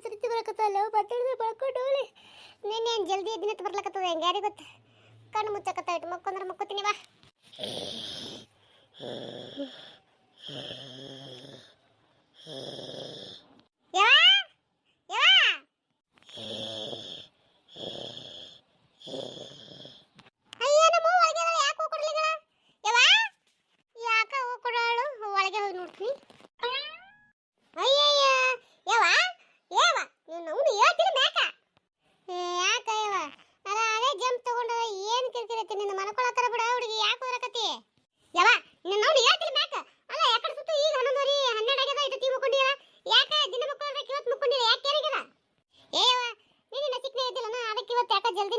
ಸರಿತಿ ಬರಕತ್ತಲ್ಲ ಮಾತಾಡಿದ್ರೆ ಬಳ್ಕೊಂಡು ಹೋಗ್ಲಿ. ನಿನ್ನೆ ಜಲ್ದಿ ಎದ್ದಿನತ್ತು ಬರ್ಲಕತ್ತದ ಹೆಂಗೆ ಯಾರಿಗೆ ಗೊತ್ತ? ಕಣ್ಣು ಮುಚ್ಚಕತ್ತಾಯ್ತು ಮಕ್ಕೊಂದ್ರೆ ಮಕ್ಕೋತೀನಿ ಬಾ ಯವ್ವ? ಯವ್ವ? ಅಯ್ಯ ನಮ್ಮ ಅವ್ವ ಒಳಗೆ ಅದಾಳ, ಯಾಕ್ ಹೋಗ್ ಕೊಡ್ಲಿಲ್ಲ? ಯವ್ವ? ಯಾಕ ಹೋಗ್ ಕೊಡಾಳು? ಒಳಗೆ ಹೋಗಿ ನೋಡ್ತೀನಿ ಅಯ್ಯಯ್ಯ ಯವ್ವ ಯವ್ವ ನೀನು ಅವ್ನು ಹೇಳ್ತೀನಿ ಮ್ಯಾಕ ಏ, ಯಾಕ ಯವ್ವ ಅಲ್ಲ ಅದೇ ಜಂಪ್ ತಗೊಂಡು ಏನು ಕಿರಿಕಿರೈತಿ ನಿನ್ನ ಮನ್ಕೊಳತ್ತಾರ ಬಿಡ ಹುಡುಗಿ ಯಾಕೆ ಹೋರಕತ್ತಿ ಯವ್ವ ನಿನ್ನ ಅವ್ನು ಹೇಳ್ತೀನಿ ಮ್ಯಾಕ ಅಲ್ಲ ಯಾಕಡೆ ಸುತ್ತು ಈಗ ಹನ್ನೊಂದುವರೆ ಹನ್ನೆರಡು ಆಗ್ಯದ ಇದು ತೀ ಮುಕ್ಕೊಂಡಿರ ಯಾಕೆ ದಿನ ಮುಕ್ಕೊಂಡ್ರೆ ಇವತ್ತು ಮುಕ್ಕೊಂಡಿರ ಯಾಕೆ ಏನಾಗ್ಯದ ಏ ಯವ್ವ ನಿನ್ನ ಸಿಕ್ಕನೆ ಇದ್ದಿಲ್ಲನ ಅದಕ್ಕೆ ಇವತ್ತು ಯಾಕೆ ಜಲ್ದಿ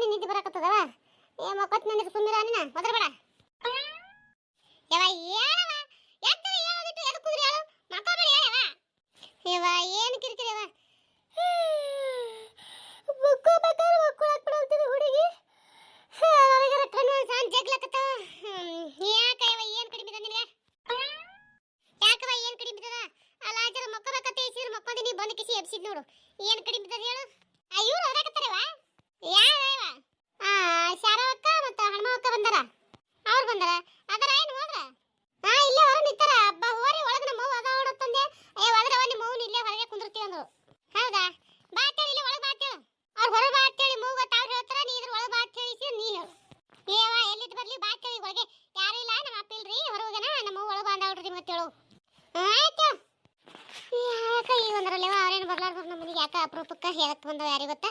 ಹೇಳೋದಿಟ್ಟು ಎದ್ದು ಕುದ್ರಿ ಹೇಳು? ಹೇಳವ ಯವ ಏನು ಹುಡುಗಿ. ಯಾಕ ಏನು ಕಡಿಮೆ ಯಾಕವ ಏನು ಕಡಿಮೆ ಅಲ್ಲ ಜರ ಮಕ್ಕಬೇಕತ್ತೆ ಸೀರೆ ಮಕ್ಕೊಂದಿನಿ ಬಂದು ಕಿಸಿ ಎಬ್ಸಿದ್ ನೋಡು. ಏನು ಕಡಿಮೆ ಹೇಳು ಆ ಇವ್ರು ಹೊರಕತ್ತಾರವ ಯಾರ ಇವ ಆ ಶಾರವಕ್ಕ ಮತ್ತು ಹನುಮವಕ್ಕ ಬಂದಾರ ಅವ್ರು ಬಂದಾರ ಅದರ ಏನು ಹೋದ್ರ ಹಾ ಇಲ್ಲೇ ಹೊರ ನಿಂತಾರ ಹಬ್ಬ ಹೋರಿ ಒಳಗೆ ನಮ್ಮ ಅವ್ವ ಅದಾವ ನೋಡತ್ತಂದೆ ಏ ಹೋದ್ರವ ನಿಮ್ಮ ಅವ್ನು ಇಲ್ಲೇ ಹೊರಗೆ ಕುಂದಿರ್ತೀವಿ ಅಂದ್ರು ಹೌದಾ ಬಾ ಅಂತೇಳಿ ಇಲ್ಲಿ ಒಳಗೆ ಬಾ ಅಂತೇಳು ಅವ್ರು ಹೊರಗೆ ಬಾ ಅಂತೇಳಿ ಮೂಗ್ ಗೊತ್ತ ಅವ್ರು ಹೇಳ್ತಾರ ನೀ ಇದ್ರ ಒಳಗೆ ಬಾ ಅಂತೇಳಿ ಸಿ ನೀ ಹೇಳು ಏವ ಎಲ್ಲಿದ್ದು ಬರ್ಲಿ ಬಾ ಅಂತೇಳಿ ಒಳಗೆ ಯಾರು ಇಲ್ಲ ನಮ್ಮ ಅಪ್ಪ ಇಲ್ರಿ ಹೊರಗನ ನಮ್ಮ ಅವ್ವ ಒಳಗೆ ಬಂದ ನೋಡ್ರಿ ಮತ್ತೆ ಹೇಳು ಆಯ್ತು ಯಾಕ ಈ ಒಂದರಲ್ಲೇವ ಅವ್ರೇನು ಬರ್ಲಾರ್ದು ನಮ್ಮ ಮನೆಗೆ ಯಾಕ ಅಪರೂಪಕ್ಕೆ ಹೇಳಕ್ ಬಂದವ ಯಾರಿಗೆ ಗೊತ್ತಾ?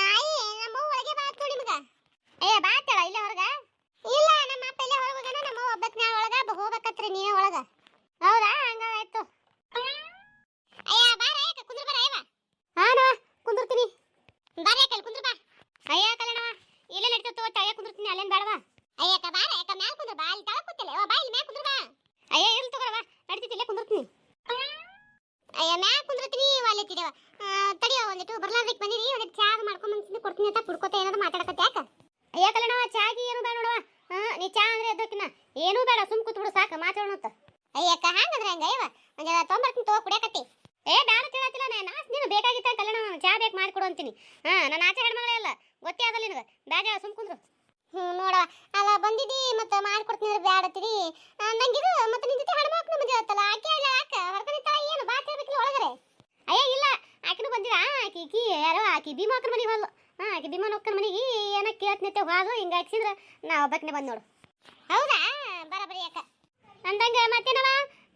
ಆಯಿ ನಮ್ಮ ಇಲ್ಲೇ ಹೊರಗ? ಇಲ್ಲ, ನಮ್ಮ ಅಪ್ಪ ಇಲ್ಲೇ ಹೊರಗೆ ನಮ್ಮ ಒಬ್ಬಕ್ಕೆ ನಾ ಒಳಗ ನೀನೇ ಒಳಗ. ಹೌದಾ? ಅಯ್ಯ ಬಾರ ಯಾಕ ಕುಂದ್ರ ಬಾರ ಅಯ್ಯವ ಹಾನ ಕುಂದಿರ್ತೀನಿ ಬಾರ ಯಾಕಲ್ ಕುಂದ್ರ ಬಾ. ಅಯ್ಯ ಕಲ್ಲಣವ ಇಲ್ಲೇ ನಡೀತದ ತಗೋ ತಳಗ ಕುಂದಿರ್ತೀನಿ ಅಲ್ಲೇನ್ ಬೇಡವಾ ಅಯ್ಯಕ್ಕ ಬಾರ ಯಾಕ ಮ್ಯಾಲ ಕುಂದ್ರ, ಬಾ, ಅಲ್ಲಿ ತಳಗ ಯವ್ವ, ಬಾ ಇಲ್ಲಿ ಮ್ಯಾಲ ಕುಂದ್ರ ಬಾ ಅಯ್ಯ ಇರ್ಲಿ ತಗೋರವ ನಡೀತೈತಿ ಇಲ್ಲೇ ಕುಂದಿರ್ತೀನಿ. ಅಯ್ಯ ಮ್ಯಾಲ ಕುಂದಿರ್ತೀನಿ ಅಲ್ಲಿ ತಿಡವ ತಡಿಯೋ ಒಂದಿಟ್ಟು ಬರ್ಲಾರ್ದಕ್ಕೆ ಬಂದಿರಿ ಒಂದಿಟ್ಟು ಚಾ ಮಾಡ್ಕೊಂಡ್ ಬಂದು ಕೊಡ್ತೀನಿ ಅಂತ ಕುಡ್ಕೋತ ಏನಾದ್ರು ಮಾತಾಡಕತ್ತೆ ಯಾಕ? ಅಯ್ಯ ಕಲ್ಲಣವ ಚಾಗಿ ಏನು ಬೇಡ ನೋಡವ ನೀ ಚಾ ಅಂದ್ರೆ ಎದ್ದಕ್ಕಿನ ಏನೂ ಬೇಡ ಸುಮ್ ಕೂತ್ಬಿಡು ಸಾಕು ಮಾತಾಡೋಣ ಅಂತ. ಅಯ್ಯಕ್ಕ ಹಂಗಂದ್ರೆ ಹಂಗ ಅಯ್ಯವ ಒಂದೆಲ್ಲ ತೊಂಬರ್ತೀನಿ ತಗೋ ಕುಡಿಯಕತ್ತಿ. ಏ ಬೇಡ ತಿಳತಿಲ್ಲ ನಾ ನೀನು ಬೇಕಾಗಿತ್ತ ಕಲ್ಯಾಣ ನಾನು ಚಾ ಬೇಕು ಮಾಡಿಕೊಡು ಅಂತೀನಿ. ಹಾ ನಾನು ಆಚೆ ಹೆಣ್ಮಗಳೇ ಅಲ್ಲ ಗೊತ್ತೇ ಆಗಲ್ಲ ನಿನಗೆ. ಸುಮ್ ಕುಂದ್ರು. ಹ್ಞೂ ನೋಡವ ಅಂತೀರಿ ನಂಗಿದು ಮತ್ತೆ ನಿನ್ ಜೊತೆ ಹೆಣ್ಮಕ್ಳು ಮಜಾ ಆತಲ್ಲ ಆಕೆ ಇಲ್ಲ ಯಾಕ? ಹೊರಗಡೆ ಏನು? ಬಾ ಹೇಳ್ಬೇಕಿಲ್ಲ ಒಳಗರೆ ಅಯ್ಯ ಇಲ್ಲ. ಆಕಿನೂ ಬಂದಿರ? ಆಕಿ ಕಿ ಯಾರೋ? ಆಕಿ ಭೀಮಾಕನ ಮನೆಗೆ ಹೋದ್ಲು. ಹಾ ಆಕಿ ಭೀಮನೊಕ್ಕನ ಮನೆಗೆ ಏನ ಕೇಳ್ತನೈತೆ ಹೋದು ಹಿಂಗೆ ಹಾಕ್ಸಿದ್ರೆ. ನಾ ಒಬ್ಬಕ್ಕನೆ ಬಂದು ನೋಡು. ಹೌದಾ? ಬರಬರಿ ಯಾಕ? ಅಂದಂಗೆ ಮತ್ತೇನವ?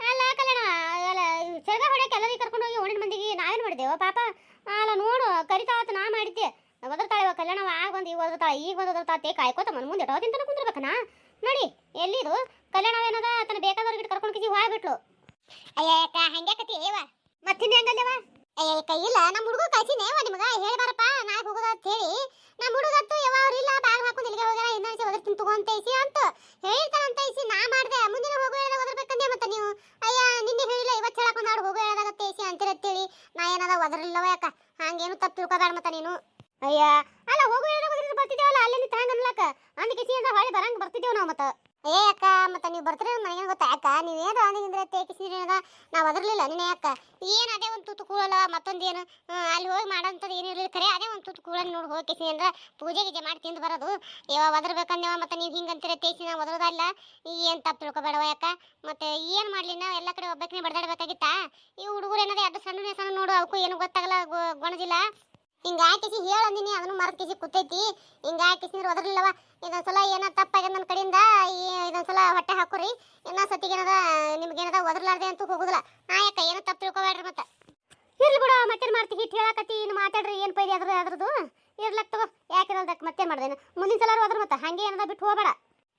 ಅಲ್ಲ ಕಲ್ಯಾಣ ಅಲ್ಲ ಸೆರಗ ಹೊಡೆಯಕ್ಕೆ ಎಲ್ಲರಿಗೆ ಕರ್ಕೊಂಡು ಹೋಗಿ ಓಣಿನ ಮಂದಿಗೆ ನಾವೇನು ಮಾಡಿದೆವು? ಪಾಪ ಅಲ್ಲ ನೋಡು ಕರಿತಾ ಕರಿತಾವತ್ತು ನಾ ಮಾಡಿದ್ದೆ. ಒದರ್ತಾಳೆ ಕಲ್ಯಾಣವ? ಆಗ ಬಂದು ಈಗ ಒದರ್ತಾಳೆ ಈಗ ಒದರ್ತಾತೆ ಕಾಯ್ಕೋತ ಮನ್ ಮುಂದೆ ಎಷ್ಟೋ ತಿಂತಾನೆ ಕುಂದಿರ್ಬೇಕನ? ನೋಡಿ, ಎಲ್ಲಿದು? ಕಲ್ಯಾಣವೇನದ? ತನ್ನ ಬೇಕಾದವ್ರಿಗೆ ಕರ್ಕೊಂಡು ಕಿಸಿ ಹೋಗ್ಬಿಟ್ಲು. ಅಯ್ಯಕ್ಕ ಹಂಗೆ ಕತಿ ಏವ? ಮತ್ತಿನ ಹೆಂಗಲ್ಲವ? ಅಯ್ಯಕ್ಕ ಇಲ್ಲ. ನಮ್ಮ ಹುಡುಗ ಕಳ್ಸಿನೇವ ನಿಮಗ? ಹೇಳ್ಬಾರಪ್ಪ ನಾಳೆ ಹೋಗೋದ ಅಂತ ಹೇಳಿ. ನಮ್ಮ ಹುಡುಗತ್ತು ಯಾವ ಅವ್ರು ಇಲ್ಲ, ಬ್ಯಾಗ್ ಹಾಕೊಂಡು ಇಲ್ಲಿಗೆ ಹೋಗ್ಯಾರ ಇನ್ನೊಂದ್ಸಲ ಒದರ್ತೀನಿ ತಗೊಂತ ಐಸಿ ಅಂತ ಐಸಿ ನಾ ಮಾಡ್ದೆ. ಮುಂದಿನ ಹೋಗೋ ಹೇಳದಾಗ ಒದರ್ಬೇಕಂದೆ ಮತ್ತೆ ನೀವು? ಅಯ್ಯ, ನಿನ್ನೆ ಹೇಳಿಲ್ಲ, ಇವತ್ತು ಹೇಳಕ್ ನಾಡು ಹೋಗೋ ಹೇಳದಾಗತ್ತೆ ಐಸಿ ಹೇಳಿ. ನಾ ಏನದ ಒದರ್ಲಿಲ್ಲವ ಯಾಕ ಹಂಗೇನು ತಪ್ಪು ತಿಳ್ಕೊಬೇಡ ಮತ್ತೆ ನೀನು. ಅಯ್ಯ, ಅಲ್ಲ ಹೋಗೋ ಅನ್ಲಕ್ಕ ಅಂದ ಕಿಸಿ ಹೊಳೆ ಬರಂಗ್ ಬರ್ತಿದ್ದೇವ್ ನಾವು ಮತ್ತೆ. ಏ ಅಕ್ಕ, ಮತ್ತೆ ನೀವು ಬರ್ತೀರ ನನಗೆ ಗೊತ್ತಾ? ಅಕ್ಕ ನೀವೇನು ಅಂದಿಂದ್ರೆ ತೇಕಿಸಿದ್ರಿ ನಾವು ಅದರಲಿಲ್ಲ ನಿನ್ನೆ ಅಕ್ಕ. ಏನು ಅದೇ ಒಂದು ತುತ್ತು ಕೂಳಲ್ಲ ಮತ್ತೊಂದೇನು ಏನು? ಅಲ್ಲಿ ಹೋಗಿ ಮಾಡೋಂಥದ್ದು ಏನು ಇರಲಿಲ್ಲ. ಖರೆ ಅದೇ ಒಂದು ತುತ್ತು ಕೂಳನ್ನು ನೋಡಿ ಹೋಗಿ ಕಿಸಿ ಅಂದ್ರೆ ಪೂಜೆ ಗೀಜೆ ಮಾಡಿ ತಿಂದು ಬರೋದು. ಯಾವ ಒದರ್ಬೇಕಂದೇವ ಮತ್ತೆ ನೀವು ಹಿಂಗೆ ಅಂತೀರ ತೇಸಿ ನಾವು ಒದರೋದಲ್ಲ ಏನು ತಪ್ಪು ತಿಳ್ಕೊಬೇಡವ ಯಾಕ? ಮತ್ತೆ ಏನು ಮಾಡಲಿ ನಾವು ಎಲ್ಲ ಕಡೆ ಒಬ್ಬಕ್ಕನೇ ಬಡದಾಡಬೇಕಾಗಿತ್ತಾ? ಈ ಹುಡುಗರು ಏನದ ಅದು ಸಣ್ಣ ಸಣ್ಣ ನೋಡು ಅವಕ್ಕೂ ಏನು ಗೊತ್ತಾಗಲ್ಲ ಗೊಣಜಿಲ್ಲ. ಹಿಂಗ ಹಾಕಿಸಿ ಹೇಳಂದಿನಿ ಅದನ್ನು ಮರದ ಕಿಸಿ ಕೂತೈತಿ. ಹಿಂಗ ಹಾಕಿಸಿದ್ರೆ ಒದರ್ಲಿಲ್ಲವ ಇದೊಂದ್ಸಲ ಏನೋ ತಪ್ಪಾಗ್ಯದ ನನ್ನ ಕಡೆಯಿಂದ ಈ- ಇದೊಂದ್ಸಲ ಹೊಟ್ಟೆ ಹಾಕೋರಿ. ಇನ್ನೊಂದ್ ಸತಿಗೆ ಏನದ ನಿಮ್ಗೇನದ ಒದರ್ಲಾರ್ದೆ ಅಂತೂ ಹೋಗುದಿಲ್ಲ. ಆಯಕ್ಕ ಏನೋ ತಪ್ಪು ತಿಳ್ಕೊಬೇಡ್ರಿ ಮತ್ತೆ. ಇರ್ಲಿ ಬಿಡು ಮತ್ತೆ ಮಾಡ್ತಿ? ಹಿಟ್ಟು ಹೇಳಕತ್ತಿ ಇನ್ನು ಮಾತಾಡ್ರಿ ಏನು ಪೈದೆ ಅದ್ರ ಅದ್ರದ್ದು ಇರ್ಲಕ್ ತಗೋ ಯಾಕಿರಲ್ದಕ್ಕೆ ಮತ್ತೆ ಮಾಡ್ದೇನು? ಮುಂದಿನ ಸಲ ಹೋದ್ರ ಮತ್ತೆ ಹಂಗೆ ಏನದ ಬಿಟ್ಟು ಹೋಗಬೇಡ.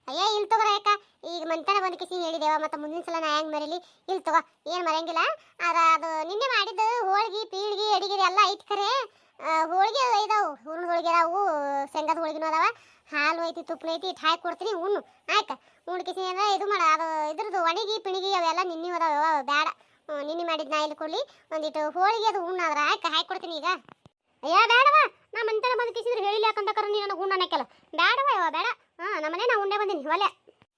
ಅಯ್ಯ ಇಲ್ಲಿ ತಗೋರ ಯಾಕ? ಈಗ ಮಂತನ ಬಂದು ಕಿಸಿ ಹೇಳಿದೇವ ಮತ್ತೆ ಮುಂದಿನ ಸಲ ನಾ ಹೆಂಗ್ ಮರೀಲಿ? ಇಲ್ಲಿ ತಗೋ ಏನು ಮರಂಗಿಲ್ಲ ಅದ ಅದು ನಿನ್ನೆ ಮಾಡಿದ್ದು ಹೋಳ್ಗಿ ಪೀಳ್ಗಿ ಅಡಿಗೆ ಎಲ್ಲ ಐತ್ ಖರೆ ಆ, ಹೋಳ್ಗೆ ಇದಾವು. ಹೂರ್ಣದ ಹೋಳಿಗೆ ಇದಾವು ಶೇಂಗಾದ ಹೋಳಿಗೆನೂ ಅದಾವ. ಹಾಲು ಐತಿ ತುಪ್ಪ ಐತಿ ಇಟ್ಟು ಹಾಕಿ ಕೊಡ್ತೀನಿ ಉಣ್ಣು. ಆಯ್ತಾ. ಉಣ್ಕಿಸಿ ಅಂದ್ರೆ ಇದು ಮಾಡ. ಅದು ಇದ್ರದ್ದು ಒಣಗಿ, ಪಿಣಿಗಿ ಅವೆಲ್ಲ ನಿನ್ನೆ ಅದಾವ ಬೇಡ ನಿನ್ನೆ ಮಾಡಿದ ನಾ ಇಲ್ಲಿ ಕೊಡ್ಲಿ. ಒಂದಿಟ್ಟು ಹೋಳಿಗೆ ಅದು ಉಣ್ಣಾದ್ರ ಆಯ್ತಾ, ಹಾಕಿ ಕೊಡ್ತೀನಿ ಈಗ. ಅಯ್ಯ ಬೇಡವ ನಾ ಮಂತನ ಬಂದು ಕಿಸಿದ್ರೆ ಹೇಳಿಲ್ಲ ಯಾಕಂತ ನೀನು ನನಗೆ ಉಣ್ಣ ಅನ್ನಕ್ಕೆಲ್ಲ. ಬೇಡವ ಯಾವ ಬೇಡ ಹಾಂ ನಮ್ಮನೆ ನಾ ಉಂಡೆ ಬಂದೀನಿ ಒಲೆ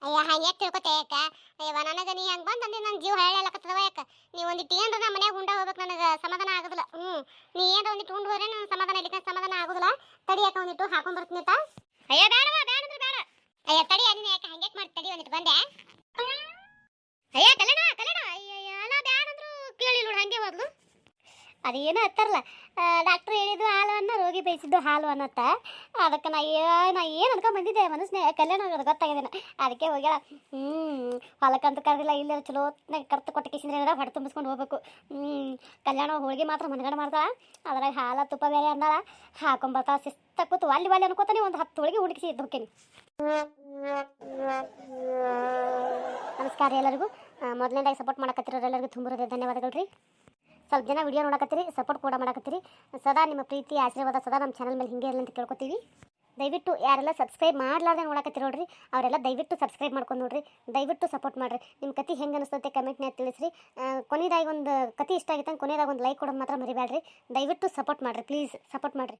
ಅಯ್ಯ ಹಂಗೆ ತಿಳ್ಕೊತೆ ಯಾಕ? ಅಯ್ಯವ ನನಗೆ ನೀ ಹಂಗೆ ಬಂದು ನನ್ನ ಜೀವ ಹೇಳಲಕತ್ತದವ ಯಾಕ? ನೀ ಒಂದಿಟ್ಟು ಏನ್ರ ನಮ್ಮ ಮನ್ಯಾಗ ಉಂಡ ಹೋಗ್ಬೇಕು ನನಗೆ ಸಮಾಧಾನ ಆಗೋದಿಲ್ಲ. ಹ್ಞೂ ನೀ ಏನ್ರ ಒಂದಿಟ್ಟು ಉಂಡು ಹೋದ್ರೆ ನನ್ನ ಸಮಾಧಾನ ಇಲ್ಲಿಕ ಸಮಾಧಾನ ಆಗುದಿಲ್ಲ. ತಡಿ ಯಾಕ ಒಂದಿಟ್ಟು ಹಾಕೊಂಡು ಬರ್ತೀನಿ ಅಂತ ಅಯ್ಯ ಬೇಡವಾ ಬೇಡ ಅಂದ್ರೆ ಬೇಡ. ಅಯ್ಯ ತಡಿ ಅದನ್ನ ಯಾಕೆ ಹಂಗೆ ಮಾಡಿ ತಡಿ ಒಂದಿಟ್ಟು ಬಂದೆ. ಅಯ್ಯ ಕಲ್ಯಾಣ ಕಲ್ಯಾಣ ಅಯ್ಯಯ್ಯ ಅಲ್ಲ ಬೇಡ ಅಂದ್ರು ಕೇಳಿ ನೋಡು ಹಂಗೆ ಮೊದಲು ಅದೇನೋ ಹತ್ತಾರಲ್ಲ ಡಾಕ್ಟ್ರ್ ಹೇಳಿದ್ದು ಹಾಲು ರೋಗಿ ಬೇಯಿಸಿದ್ದು ಹಾಲು ಅನ್ನತ್ತ? ಅದಕ್ಕೆ ನಾ ನಾ ಏನು ಅನ್ಕೊಂಡ್ ಬಂದಿದ್ದೆ ಮನಸ್ಸಿನ ಕಲ್ಯಾಣ ಆಗೋದು ಗೊತ್ತಾಗಿದ್ದೇನೆ. ಅದಕ್ಕೆ ಹೋಗ್ಯಾಳ ಹ್ಞೂ ಹೊಲಕ್ಕಂತ ಕರೆದಿಲ್ಲ, ಇಲ್ಲ ಚಲೋ ಕರ್ತು ಕೊಟ್ಟು ಕಿಸಿದ್ರೆ ಏನಾರ ಹೊಡೆ ತುಂಬಿಸ್ಕೊಂಡು ಹೋಗ್ಬೇಕು. ಹ್ಞೂ ಕಲ್ಯಾಣ ಹೋಳಿಗೆ ಮಾತ್ರ ಮನಗಡೆ ಮಾಡ್ತಾಳ. ಅದ್ರಾಗ ಹಾಲ, ತುಪ್ಪ ಬೇರೆ ಅಂದಾಳ ಹಾಕೊಂಬರ್ತಾಳ, ಶಿಸ್ತ ಕೂತು. ಅಲ್ಲಿ ಅಲ್ಲಿ ಅನ್ಕೋತಾನೆ ಒಂದು ಹತ್ತು ಹೋಳಿಗೆ ಹುಡುಕಿಸಿ ಇದ್ದು ನಮಸ್ಕಾರ ನಮಸ್ಕಾರ ಎಲ್ಲರಿಗೂ. ಮೊದಲನೇದಾಗಿ ಸಪೋರ್ಟ್ ಮಾಡಕತ್ತಿರೋರು ಎಲ್ಲರಿಗೂ ತುಂಬ ಧನ್ಯವಾದಗಳು ರೀ. ಸ್ವಲ್ಪ ಜನ ವಿಡಿಯೋ ನೋಡಕತ್ತೀರಿ ಸಪೋರ್ಟ್ ಕೂಡ ಮಾಡಕತ್ತೀರಿ. ಸದಾ ನಿಮ್ಮ ಪ್ರೀತಿ, ಆಶೀರ್ವಾದ ಸದಾ ನಮ್ಮ ಚಾನಲ್ ಮೇಲೆ ಹಿಂಗೆ ಇರಲಿ ಅಂತ ಕೇಳ್ಕೊತೀವಿ. ದಯವಿಟ್ಟು ಯಾರೆಲ್ಲ ಸಬ್ಸ್ಕ್ರೈಬ್ ಮಾಡ್ಲಾರ್ದೆ ನೋಡಕತ್ತೀರಿ ನೋಡ್ರಿ, ಅವರೆಲ್ಲ ದಯವಿಟ್ಟು ಸಬ್ಸ್ಕ್ರೈಬ್ ಮಾಡ್ಕೊಂಡು ನೋಡ್ರಿ, ದಯವಿಟ್ಟು ಸಪೋರ್ಟ್ ಮಾಡಿರಿ. ನಿಮ್ಮ ಕತಿ ಹೆಂಗೆ ಅನಿಸ್ತೈತೆ ಕಮೆಂಟ್ನಾಗ ತಿಳಿಸ್ರಿ. ಕೊನೆಯದಾಗಿ ಒಂದು ಕತಿ ಇಷ್ಟ ಆಗಿತ್ತು ಕೊನೆಯದಾಗ ಒಂದು ಲೈಕ್ ಕೊಡೋದು ಮಾತ್ರ ಮರಿಬೇಡ್ರಿ ದಯವಿಟ್ಟು ಸಪೋರ್ಟ್ ಮಾಡಿರಿ ಪ್ಲೀಸ್ ಸಪೋರ್ಟ್ ಮಾಡಿರಿ.